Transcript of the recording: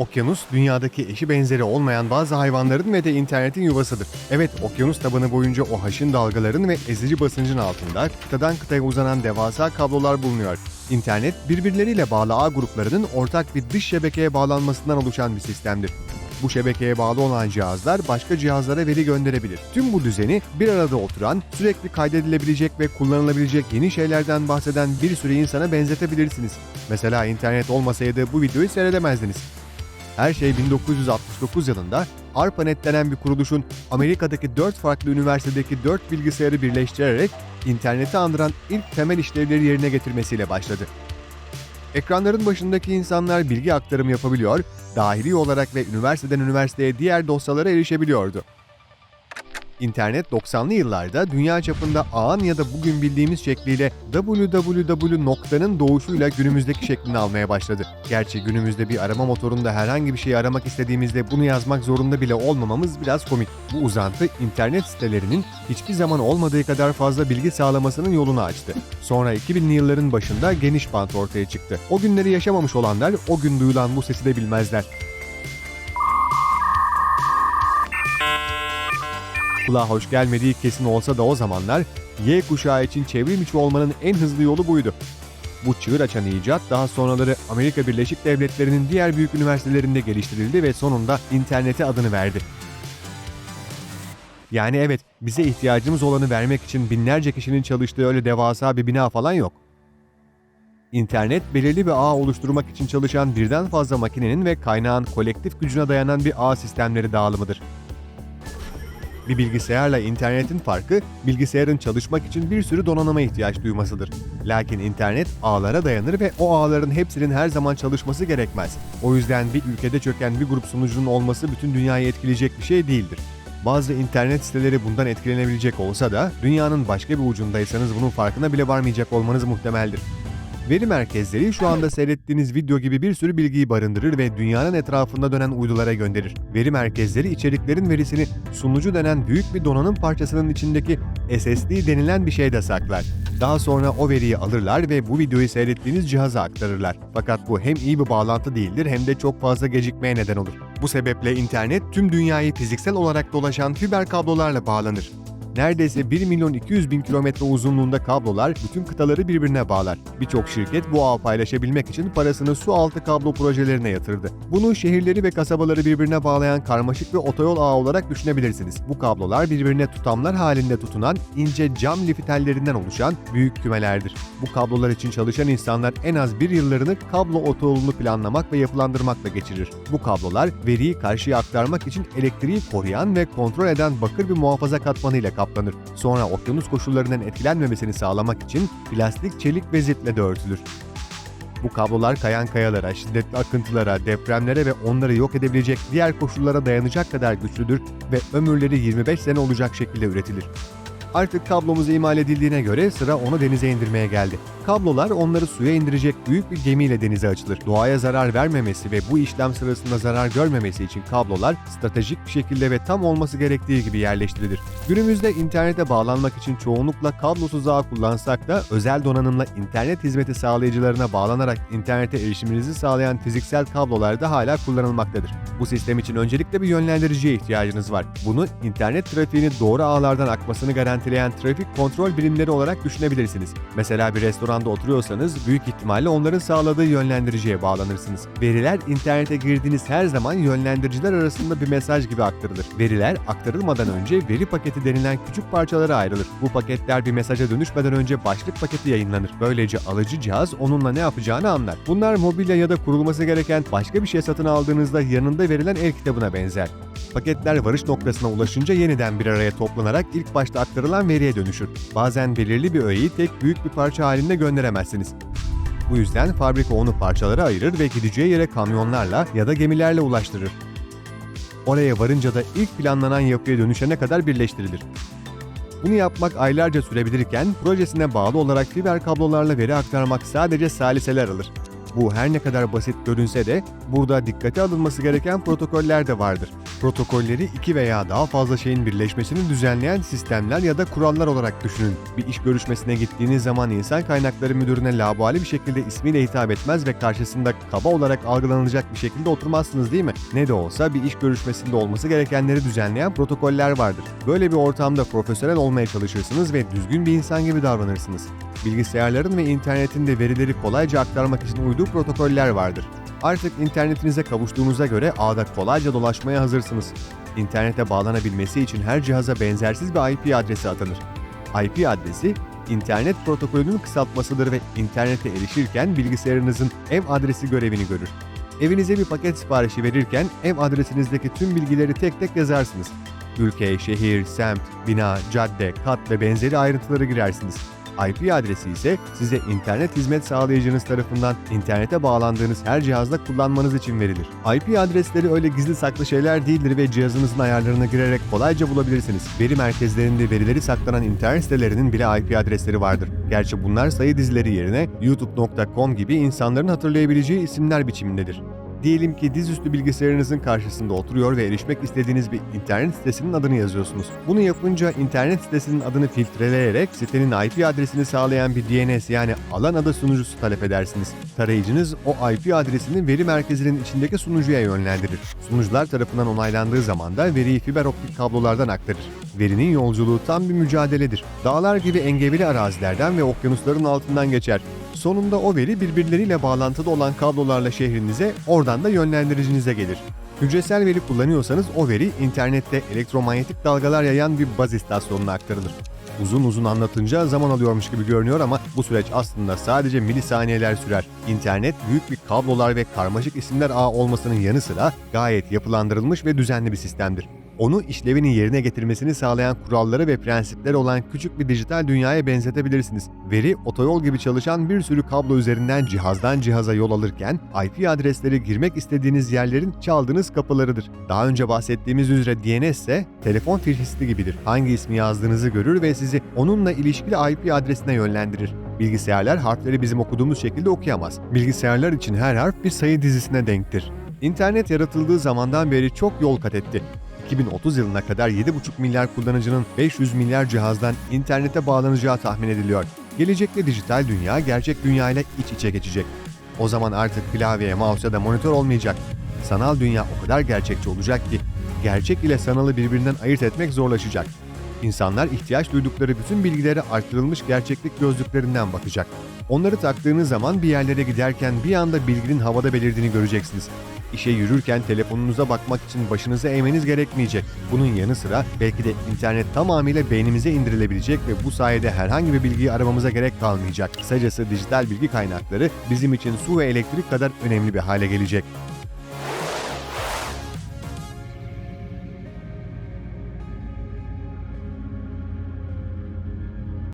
Okyanus, dünyadaki eşi benzeri olmayan bazı hayvanların ve de internetin yuvasıdır. Evet, okyanus tabanı boyunca o haşin dalgaların ve ezici basıncın altında kıtadan kıtaya uzanan devasa kablolar bulunuyor. İnternet, birbirleriyle bağlı ağ gruplarının ortak bir dış şebekeye bağlanmasından oluşan bir sistemdir. Bu şebekeye bağlı olan cihazlar başka cihazlara veri gönderebilir. Tüm bu düzeni bir arada oturan, sürekli kaydedilebilecek ve kullanılabilecek yeni şeylerden bahseden bir sürü insana benzetebilirsiniz. Mesela internet olmasaydı bu videoyu seyredemezdiniz. Her şey 1969 yılında ARPANET denen bir kuruluşun Amerika'daki 4 farklı üniversitedeki 4 bilgisayarı birleştirerek interneti andıran ilk temel işlevleri yerine getirmesiyle başladı. Ekranların başındaki insanlar bilgi aktarımı yapabiliyor, dahili olarak ve üniversiteden üniversiteye diğer dosyalara erişebiliyordu. İnternet 90'lı yıllarda dünya çapında ağın ya da bugün bildiğimiz şekliyle www noktanın doğuşuyla günümüzdeki şeklini almaya başladı. Gerçi günümüzde bir arama motorunda herhangi bir şeyi aramak istediğimizde bunu yazmak zorunda bile olmamamız biraz komik. Bu uzantı internet sitelerinin hiçbir zaman olmadığı kadar fazla bilgi sağlamasının yolunu açtı. Sonra 2000'li yılların başında geniş bant ortaya çıktı. O günleri yaşamamış olanlar o gün duyulan bu sesi de bilmezler. Kulağa hoş gelmediği kesin olsa da o zamanlar Y kuşağı için çevrim içi olmanın en hızlı yolu buydu. Bu çığır açan icat daha sonraları Amerika Birleşik Devletleri'nin diğer büyük üniversitelerinde geliştirildi ve sonunda internete adını verdi. Yani evet, bize ihtiyacımız olanı vermek için binlerce kişinin çalıştığı öyle devasa bir bina falan yok. İnternet, belirli bir ağ oluşturmak için çalışan birden fazla makinenin ve kaynağın kolektif gücüne dayanan bir ağ sistemleri dağılımıdır. Bir bilgisayarla internetin farkı, bilgisayarın çalışmak için bir sürü donanıma ihtiyaç duymasıdır. Lakin internet ağlara dayanır ve o ağların hepsinin her zaman çalışması gerekmez. O yüzden bir ülkede çöken bir grup sunucunun olması bütün dünyayı etkileyecek bir şey değildir. Bazı internet siteleri bundan etkilenebilecek olsa da dünyanın başka bir ucundaysanız bunun farkına bile varmayacak olmanız muhtemeldir. Veri merkezleri şu anda seyrettiğiniz video gibi bir sürü bilgiyi barındırır ve dünyanın etrafında dönen uydulara gönderir. Veri merkezleri içeriklerin verisini sunucu denen büyük bir donanım parçasının içindeki SSD denilen bir şeyde saklar. Daha sonra o veriyi alırlar ve bu videoyu seyrettiğiniz cihaza aktarırlar. Fakat bu hem iyi bir bağlantı değildir hem de çok fazla gecikmeye neden olur. Bu sebeple internet tüm dünyayı fiziksel olarak dolaşan fiber kablolarla bağlanır. Neredeyse 1 milyon 200 bin kilometre uzunluğunda kablolar bütün kıtaları birbirine bağlar. Birçok şirket bu ağı paylaşabilmek için parasını su altı kablo projelerine yatırdı. Bunu şehirleri ve kasabaları birbirine bağlayan karmaşık bir otoyol ağı olarak düşünebilirsiniz. Bu kablolar birbirine tutamlar halinde tutunan ince cam lifi tellerinden oluşan büyük kümelerdir. Bu kablolar için çalışan insanlar en az bir yıllarını kablo otoyolunu planlamak ve yapılandırmakla geçirir. Bu kablolar veriyi karşıya aktarmak için elektriği koruyan ve kontrol eden bakır bir muhafaza katmanıyla kaplanır. Sonra okyanus koşullarından etkilenmemesini sağlamak için plastik, çelik ve ziple de örtülür. Bu kablolar kayan kayalara, şiddetli akıntılara, depremlere ve onları yok edebilecek diğer koşullara dayanacak kadar güçlüdür ve ömürleri 25 sene olacak şekilde üretilir. Artık kablomuz imal edildiğine göre sıra onu denize indirmeye geldi. Kablolar onları suya indirecek büyük bir gemiyle denize açılır. Doğaya zarar vermemesi ve bu işlem sırasında zarar görmemesi için kablolar stratejik bir şekilde ve tam olması gerektiği gibi yerleştirilir. Günümüzde internete bağlanmak için çoğunlukla kablosuz ağ kullansak da özel donanımla internet hizmeti sağlayıcılarına bağlanarak internete erişiminizi sağlayan fiziksel kablolar da hala kullanılmaktadır. Bu sistem için öncelikle bir yönlendiriciye ihtiyacınız var. Bunu internet trafiğini doğru ağlardan akmasını garantileyen trafik kontrol birimleri olarak düşünebilirsiniz. Mesela bir restoranda oturuyorsanız büyük ihtimalle onların sağladığı yönlendiriciye bağlanırsınız. Veriler internete girdiğiniz her zaman yönlendiriciler arasında bir mesaj gibi aktarılır. Veriler aktarılmadan önce veri paketi denilen küçük parçalara ayrılır. Bu paketler bir mesaja dönüşmeden önce başlık paketi yayınlanır. Böylece alıcı cihaz onunla ne yapacağını anlar. Bunlar mobilya ya da kurulması gereken başka bir şey satın aldığınızda yanında verilen el kitabına benzer. Paketler varış noktasına ulaşınca yeniden bir araya toplanarak ilk başta aktarılan veriye dönüşür. Bazen belirli bir öğeyi tek büyük bir parça halinde gönderemezsiniz. Bu yüzden fabrika onu parçalara ayırır ve gideceği yere kamyonlarla ya da gemilerle ulaştırır. Oraya varınca da ilk planlanan yapıya dönüşene kadar birleştirilir. Bunu yapmak aylarca sürebilirken projesine bağlı olarak fiber kablolarla veri aktarmak sadece saliseler alır. Bu her ne kadar basit görünse de burada dikkate alınması gereken protokoller de vardır. Protokolleri iki veya daha fazla şeyin birleşmesini düzenleyen sistemler ya da kurallar olarak düşünün. Bir iş görüşmesine gittiğiniz zaman insan kaynakları müdürüne labali bir şekilde ismiyle hitap etmez ve karşısında kaba olarak algılanacak bir şekilde oturmazsınız değil mi? Ne de olsa bir iş görüşmesinde olması gerekenleri düzenleyen protokoller vardır. Böyle bir ortamda profesyonel olmaya çalışırsınız ve düzgün bir insan gibi davranırsınız. Bilgisayarların ve internetin de verileri kolayca aktarmak için uyduğu protokoller vardır. Artık internetinize kavuştuğunuza göre ağda kolayca dolaşmaya hazırsınız. İnternete bağlanabilmesi için her cihaza benzersiz bir IP adresi atanır. IP adresi, internet protokolünün kısaltmasıdır ve internete erişirken bilgisayarınızın ev adresi görevini görür. Evinize bir paket siparişi verirken ev adresinizdeki tüm bilgileri tek tek yazarsınız. Ülke, şehir, semt, bina, cadde, kat ve benzeri ayrıntıları girersiniz. IP adresi ise size internet hizmet sağlayıcınız tarafından internete bağlandığınız her cihazda kullanmanız için verilir. IP adresleri öyle gizli saklı şeyler değildir ve cihazınızın ayarlarına girerek kolayca bulabilirsiniz. Veri merkezlerinde verileri saklanan internet sitelerinin bile IP adresleri vardır. Gerçi bunlar sayı dizileri yerine youtube.com gibi insanların hatırlayabileceği isimler biçimindedir. Diyelim ki dizüstü bilgisayarınızın karşısında oturuyor ve erişmek istediğiniz bir internet sitesinin adını yazıyorsunuz. Bunu yapınca internet sitesinin adını filtreleyerek sitenin IP adresini sağlayan bir DNS yani alan adı sunucusu talep edersiniz. Tarayıcınız o IP adresini veri merkezinin içindeki sunucuya yönlendirir. Sunucular tarafından onaylandığı zaman da veriyi fiber optik kablolardan aktarır. Verinin yolculuğu tam bir mücadeledir. Dağlar gibi engebeli arazilerden ve okyanusların altından geçer. Sonunda o veri birbirleriyle bağlantılı olan kablolarla şehrinize, oradan da yönlendiricinize gelir. Hücresel veri kullanıyorsanız o veri internette elektromanyetik dalgalar yayan bir baz istasyonuna aktarılır. Uzun uzun anlatınca zaman alıyormuş gibi görünüyor ama bu süreç aslında sadece milisaniyeler sürer. İnternet büyük bir kablolar ve karmaşık isimler ağı olmasının yanı sıra gayet yapılandırılmış ve düzenli bir sistemdir onu işlevini yerine getirmesini sağlayan kuralları ve prensipleri olan küçük bir dijital dünyaya benzetebilirsiniz. Veri, otoyol gibi çalışan bir sürü kablo üzerinden cihazdan cihaza yol alırken, IP adresleri girmek istediğiniz yerlerin çaldığınız kapılarıdır. Daha önce bahsettiğimiz üzere DNS ise telefon firhisti gibidir. Hangi ismi yazdığınızı görür ve sizi onunla ilişkili IP adresine yönlendirir. Bilgisayarlar harfleri bizim okuduğumuz şekilde okuyamaz. Bilgisayarlar için her harf bir sayı dizisine denktir. İnternet yaratıldığı zamandan beri çok yol kat etti. 2030 yılına kadar 7,5 milyar kullanıcının 500 milyar cihazdan internete bağlanacağı tahmin ediliyor. Gelecekte dijital dünya gerçek dünya ile iç içe geçecek. O zaman artık klavyeye, mouse ya da monitör olmayacak. Sanal dünya o kadar gerçekçi olacak ki gerçek ile sanalı birbirinden ayırt etmek zorlaşacak. İnsanlar ihtiyaç duydukları bütün bilgilere artırılmış gerçeklik gözlüklerinden bakacak. Onları taktığınız zaman bir yerlere giderken bir anda bilginin havada belirdiğini göreceksiniz. İşe yürürken telefonunuza bakmak için başınızı eğmeniz gerekmeyecek. Bunun yanı sıra belki de internet tamamıyla beynimize indirilebilecek ve bu sayede herhangi bir bilgiyi aramamıza gerek kalmayacak. Kısacası dijital bilgi kaynakları bizim için su ve elektrik kadar önemli bir hale gelecek.